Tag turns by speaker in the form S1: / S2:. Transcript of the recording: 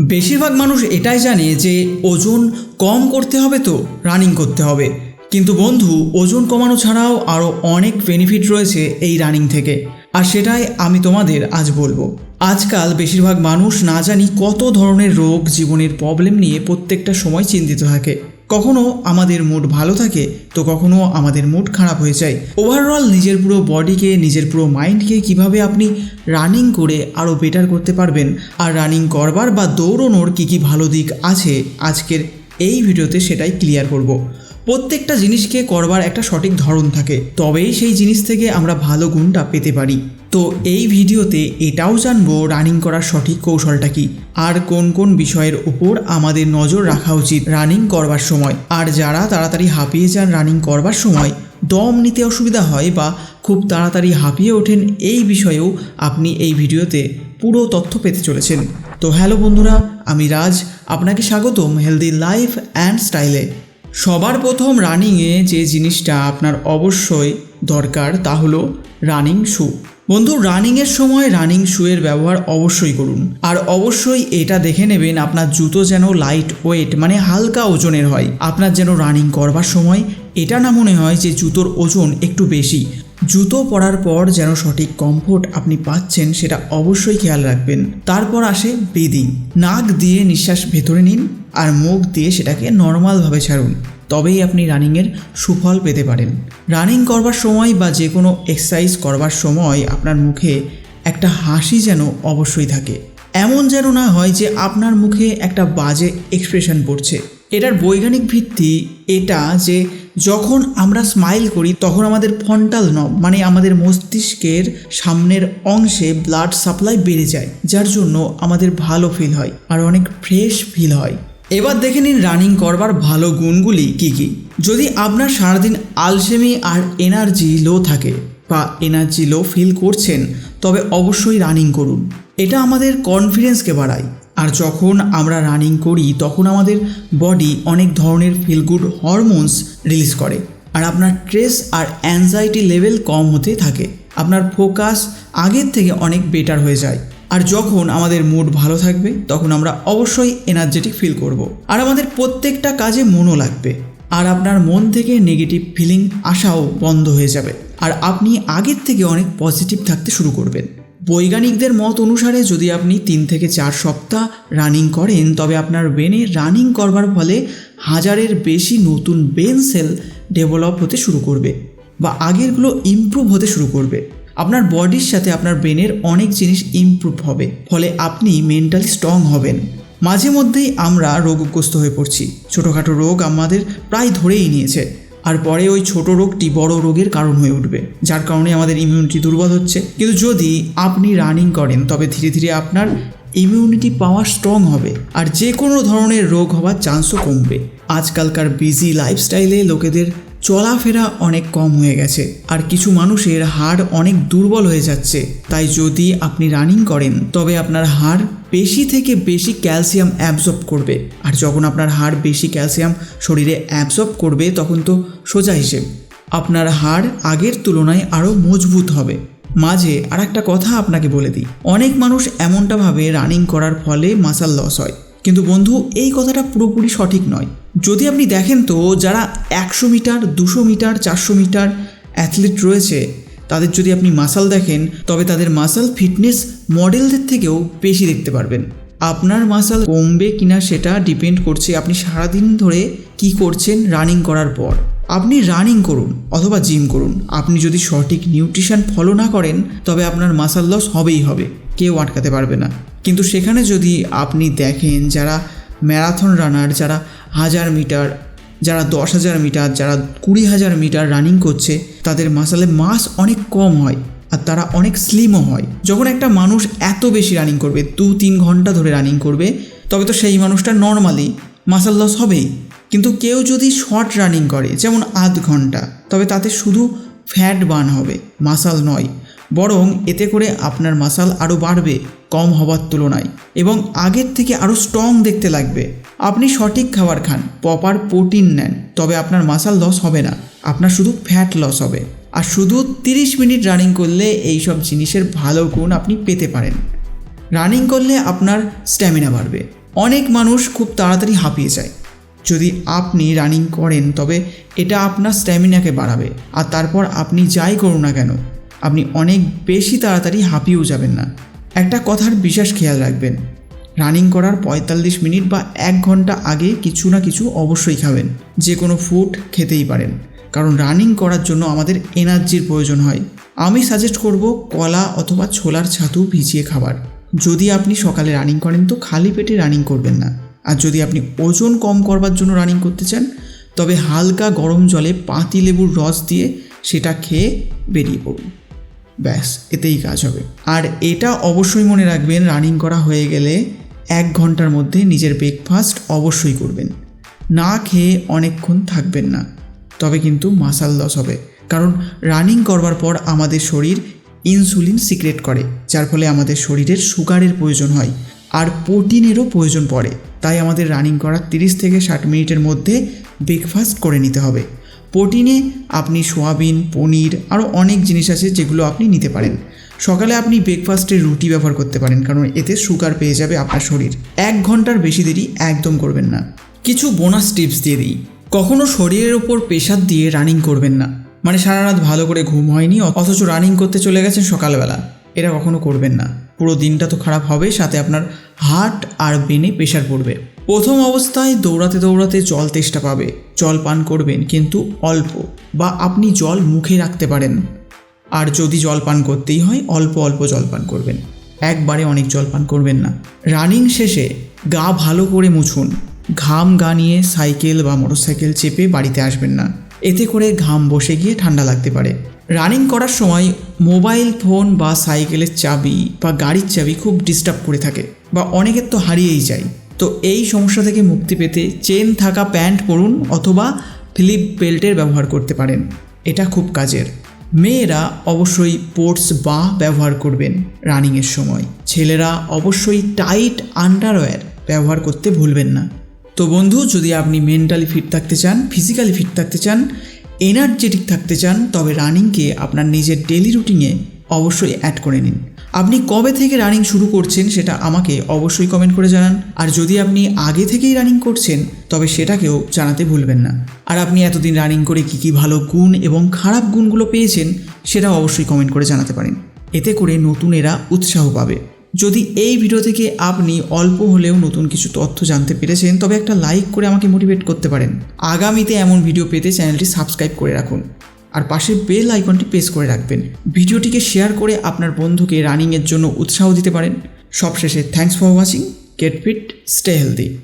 S1: বেশিরভাগ মানুষ এটাই জানে যে ওজন কম করতে হবে তো রানিং করতে হবে। কিন্তু বন্ধু, ওজন কমানো ছাড়াও আরও অনেক বেনিফিট রয়েছে এই রানিং থেকে। আর সেটাই আমি তোমাদের আজ বলব। আজকাল বেশিরভাগ মানুষ না জানি কত ধরনের রোগ জীবনের প্রবলেম নিয়ে প্রত্যেকটা সময় চিন্তিত থাকে। কখনো আমাদের মুড ভালো থাকে, তো কখনো আমাদের মুড খারাপ হয়ে যায়। ওভারঅল নিজের পুরো বডিকে নিজের পুরো মাইন্ডকে কীভাবে আপনি রানিং করে আরও বেটার করতে পারবেন, আর রানিং করবার বা দৌড়নোর কী কী ভালো দিক আছে, আজকের এই ভিডিওতে সেটাই ক্লিয়ার করব। প্রত্যেকটা জিনিসকে করবার একটা সঠিক ধরন থাকে, তবেই সেই জিনিস থেকে আমরা ভালো গুণটা পেতে পারি। তো এই ভিডিওতে এটাও জানব রানিং করার সঠিক কৌশলটা কি? আর কোন কোন বিষয়ের উপর আমাদের নজর রাখা উচিত রানিং করবার সময়? আর যারা তাড়াতাড়ি হাঁপিয়ে যান রানিং করবার সময়, দম নিতে অসুবিধা হয় বা খুব তাড়াতাড়ি হাঁপিয়ে ওঠেন, এই বিষয়েও আপনি এই ভিডিওতে পুরো তথ্য পেতে চলেছেন। তো হ্যালো বন্ধুরা, আমি রাজ, আপনাকে স্বাগতম হেলদি লাইফ অ্যান্ড স্টাইলে সবার প্রথম রানিংয়ে যে জিনিসটা আপনার অবশ্যই দরকার তা হলো রানিং শু বন্ধু রানিংয়ের সময় রানিং শুয়ের ব্যবহার অবশ্যই করুন। আর অবশ্যই এটা দেখে নেবেন আপনার জুতো যেন লাইট ওয়েট মানে হালকা ওজনের হয়। আপনার যেন রানিং করবার সময় এটা না মনে হয় যে জুতোর ওজন একটু বেশি। জুতো পরার পর যেন সঠিক কমফোর্ট আপনি পাচ্ছেন সেটা অবশ্যই খেয়াল রাখবেন। তারপর আসে ব্রিদিং নাক দিয়ে নিঃশ্বাস ভেতরে নিন আর মুখ দিয়ে সেটাকে নর্মালভাবে ছাড়ুন। তবেই আপনি রানিংয়ের সুফল পেতে পারেন। রানিং করবার সময় বা যে কোনো এক্সারসাইজ করবার সময় আপনার মুখে একটা হাসি যেন অবশ্যই থাকে। এমন যেন না হয় যে আপনার মুখে একটা বাজে এক্সপ্রেশন পড়ছে। এটার বৈজ্ঞানিক ভিত্তি এটা যে যখন আমরা স্মাইল করি, তখন আমাদের ফন্টাল নব মানে আমাদের মস্তিষ্কের সামনের অংশে ব্লাড সাপ্লাই বেড়ে যায়, যার জন্য আমাদের ভালো ফিল হয়, আর অনেক ফ্রেশ ফিল হয়। এবার দেখে নিন রানিং করবার ভালো গুণগুলি কি কি। যদি আপনার সারাদিন আলসেমি আর এনার্জি লো থাকে বা এনার্জি লো ফিল করছেন, তবে অবশ্যই রানিং করুন। এটা আমাদের কনফিডেন্সকে বাড়ায়। আর যখন আমরা রানিং করি, তখন আমাদের বডি অনেক ধরনের ফিল গুড হরমোনস রিলিজ করে। আর আপনার স্ট্রেস আর অ্যাংজাইটি লেভেল কম হতে থাকে। আপনার ফোকাস আগের থেকে অনেক বেটার হয়ে যায়। আর যখন আমাদের মুড ভালো থাকবে, তখন আমরা অবশ্যই এনার্জেটিক ফিল করব। আর আমাদের প্রত্যেকটা কাজে মনও লাগবে। আর আপনার মন থেকে নেগেটিভ ফিলিং আসাও বন্ধ হয়ে যাবে। আর আপনি আগের থেকে অনেক পজিটিভ থাকতে শুরু করবেন। বৈজ্ঞানিকদের মত অনুসারে যদি আপনি তিন থেকে চার সপ্তাহ রানিং করেন, তবে আপনার ব্রেনে রানিং করবার ফলে হাজারের বেশি নতুন ব্রেন সেল ডেভেলপ হতে শুরু করবে বা আগেরগুলো ইমপ্রুভ হতে শুরু করবে। আপনার বডির সাথে আপনার ব্রেনের অনেক জিনিস ইমপ্রুভ হবে, ফলে আপনি মেন্টালি স্ট্রং হবেন। মাঝে মধ্যেই আমরা রোগগ্রস্ত হয়ে পড়ছি। ছোটোখাটো রোগ আমাদের প্রায় ধরেই নিয়েছে, আর পরে ওই ছোট রোগটি বড় রোগের কারণ হয়ে উঠবে, যার কারণে আমাদের ইমিউনিটি দুর্বল হচ্ছে। কিন্তু যদি আপনি রানিং করেন, তবে ধীরে ধীরে আপনার ইমিউনিটি পাওয়ার স্ট্রং হবে, আর যে কোনো ধরনের রোগ হওয়ার চান্সও কমবে। আজকালকার বিজি লাইফস্টাইলে লোকেদের চলাফেরা অনেক কম হয়ে গেছে, আর কিছু মানুষের হাড় অনেক দুর্বল হয়ে যাচ্ছে। তাই যদি আপনি রানিং করেন, তবে আপনার হাড় বেশি থেকে বেশি ক্যালসিয়াম অ্যাবজর্ব করবে। আর যখন আপনার হাড় বেশি ক্যালসিয়াম শরীরে অ্যাবজর্ব করবে, তখন তো সোজা হিসেব। আপনার হাড় আগের তুলনায় আরও মজবুত হবে। মাঝে আর একটা কথা আপনাকে বলে দিই। অনেক মানুষ এমনটাভাবে রানিং করার ফলে মাসাল লস হয়। কিন্তু বন্ধু, এই কথাটা পুরোপুরি সঠিক নয়। যদি আপনি দেখেন তো, যারা একশো মিটার, দুশো মিটার, চারশো মিটার অ্যাথলিট রয়েছে, তাদের যদি আপনি মাসাল দেখেন, তবে তাদের মাসাল ফিটনেস মডেলদের থেকেও বেশি দেখতে পারবেন। আপনার মাসাল কমবে কিনা সেটা ডিপেন্ড করছে আপনি সারাদিন ধরে কি করছেন রানিং করার পর। আপনি রানিং করুন অথবা জিম করুন। আপনি যদি সঠিক নিউট্রিশন ফলো না করেন, তবে আপনার মাসাল লস হবেই হবে, কেউ আটকাতে পারবে না। কিন্তু সেখানে যদি আপনি দেখেন যারা ম্যারাথন রানার যারা হাজার মিটার যারা দশ হাজার মিটার যারা কুড়ি হাজার মিটার রানিং করছে, তাদের মাসালে মাস অনেক কম হয় আর তারা অনেক স্লিমও হয়। যখন একটা মানুষ এত বেশি রানিং করবে দু তিন ঘণ্টা ধরে রানিং করবে, তবে তো সেই মানুষটা নর্মালি মাসাল লস হবেই। কিন্তু কেউ যদি শর্ট রানিং করে, যেমন আধ ঘণ্টা, তবে তাতে শুধু ফ্যাট বার্ন হবে, মাসাল নয়। বরং এতে করে আপনার মাসাল আরও বাড়বে, কম হওয়ার তুলনায়। এবং আগের থেকে আরও স্ট্রং দেখতে লাগবে। আপনি সঠিক খাবার খান প্রপার প্রোটিন নেন, তবে আপনার মাসাল লস হবে না, আপনার শুধু ফ্যাট লস হবে। আর শুধু তিরিশ মিনিট রানিং করলে এই সব জিনিসের ভালো গুণ আপনি পেতে পারেন। রানিং করলে আপনার স্ট্যামিনা বাড়বে। অনেক মানুষ খুব তাড়াতাড়ি হাঁপিয়ে যায়। যদি আপনি রানিং করেন, তবে এটা আপনার স্ট্যামিনাকে বাড়াবে। আর তারপর আপনি যাই করুন না কেন, আপনি অনেক বেশি তাড়াতাড়ি হাঁপিয়েও যাবেন না। একটা কথার বিশেষ খেয়াল রাখবেন রানিং করার পঁয়তাল্লিশ মিনিট বা এক ঘণ্টা আগে কিছু না কিছু অবশ্যই খাবেন। যে কোনো ফুড খেতেই পারেন। কারণ রানিং করার জন্য আমাদের এনার্জির প্রয়োজন হয়। আমি সাজেস্ট করব কলা অথবা ছোলার ছাতু ভিজিয়ে খাবার। যদি আপনি সকালে রানিং করেন, তো খালি পেটে রানিং করবেন না। আর যদি আপনি ওজন কম করবার জন্য রানিং করতে চান, তবে হালকা গরম জলে পাতি লেবুর রস দিয়ে সেটা খেয়ে বেরিয়ে পড়ুন। ব্যাস, এতেই কাজ হবে। আর এটা অবশ্যই মনে রাখবেন রানিং করা হয়ে গেলে এক ঘণ্টার মধ্যে নিজের ব্রেকফাস্ট অবশ্যই করবেন। না খেয়ে অনেকক্ষণ থাকবেন না। তবে কিন্তু মাসাল লস হবে। কারণ রানিং করবার পর আমাদের শরীর ইনসুলিন সিক্রেট করে, যার ফলে আমাদের শরীরের সুগারের প্রয়োজন হয়, আর প্রোটিনেরও প্রয়োজন পড়ে। তাই আমাদের রানিং করার তিরিশ থেকে ষাট মিনিটের মধ্যে ব্রেকফাস্ট করে নিতে হবে। প্রোটিনে আপনি সোয়াবিন, পনির আরও অনেক জিনিস আছে যেগুলো আপনি নিতে পারেন। সকালে আপনি ব্রেকফাস্টে রুটি ব্যবহার করতে পারেন কারণ এতে সুগার পেয়ে যাবে আপনার শরীর। এক ঘণ্টার বেশি দেরি একদম করবেন না। কিছু বোনাস টিপস দিয়ে দিই। কখনো শরীরের ওপর প্রেশার দিয়ে রানিং করবেন না। মানে সারা রাত ভালো করে ঘুম হয়নি, অথচ রানিং করতে চলে গেছেন সকালবেলা। এটা কখনো করবেন না। পুরো দিনটা তো খারাপ হবে সাথে আপনার হার্ট আর বেনে প্রেশার পড়বে। প্রথম অবস্থায় দৌড়াতে দৌড়াতে জল তেষ্টা পাবে। জল পান করবেন, কিন্তু অল্প বা আপনি জল মুখে রাখতে পারেন। আর যদি জল পান করতেই হয়, অল্প অল্প জল পান করবেন। একবারে অনেক জল পান করবেন না। রানিং শেষে গা ভালো করে মুছুন। ঘাম গা নিয়ে সাইকেল বা মোটরসাইকেল চেপে বাড়িতে আসবেন না। এতে করে ঘাম বসে গিয়ে ঠান্ডা লাগতে পারে। রানিং করার সময় মোবাইল ফোন বা সাইকেলের চাবি বা গাড়ির চাবি খুব ডিস্টার্ব করে থাকে বা অনেকের তো হারিয়েই যায়। তো এই সমস্যা থেকে মুক্তি পেতে চেন থাকা প্যান্ট পরুন অথবা ফিলিপ বেল্টের ব্যবহার করতে পারেন। এটা খুব কাজের। মেয়েরা অবশ্যই পোর্টস বা ব্যবহার করবেন রানিংয়ের সময়। ছেলেরা অবশ্যই টাইট আন্ডারওয়্যার ব্যবহার করতে ভুলবেন না। তো বন্ধু, যদি আপনি মেন্টালি ফিট থাকতে চান ফিজিক্যালি ফিট থাকতে চান এনার্জেটিক থাকতে চান, তবে রানিংকে আপনার নিজের ডেলি রুটিনে অবশ্যই অ্যাড করে নিন। আপনি কবে থেকে রানিং শুরু করছেন সেটা আমাকে অবশ্যই কমেন্ট করে জানান। আর যদি আপনি আগে থেকেই রানিং করছেন, তবে সেটাকেও জানাতে ভুলবেন না। আর আপনি এতদিন রানিং করে কী কী ভালো গুণ এবং খারাপ গুণগুলো পেয়েছেন, সেটাও অবশ্যই কমেন্ট করে জানাতে পারেন। এতে করে নতুনেরা উৎসাহ পাবে। যদি এই ভিডিও থেকে আপনি অল্প হলেও নতুন কিছু তথ্য জানতে পেরেছেন, তবে একটা লাইক করে আমাকে মোটিভেট করতে পারেন। আগামীতে এমন ভিডিও পেতে চ্যানেলটি সাবস্ক্রাইব করে রাখুন। আর পাশে বেল আইকনটি প্রেস করে রাখবেন। ভিডিওটিকে শেয়ার করে আপনার বন্ধুকে রানিংয়ের জন্য উৎসাহ দিতে পারেন। সবশেষে thanks for watching get fit stay healthy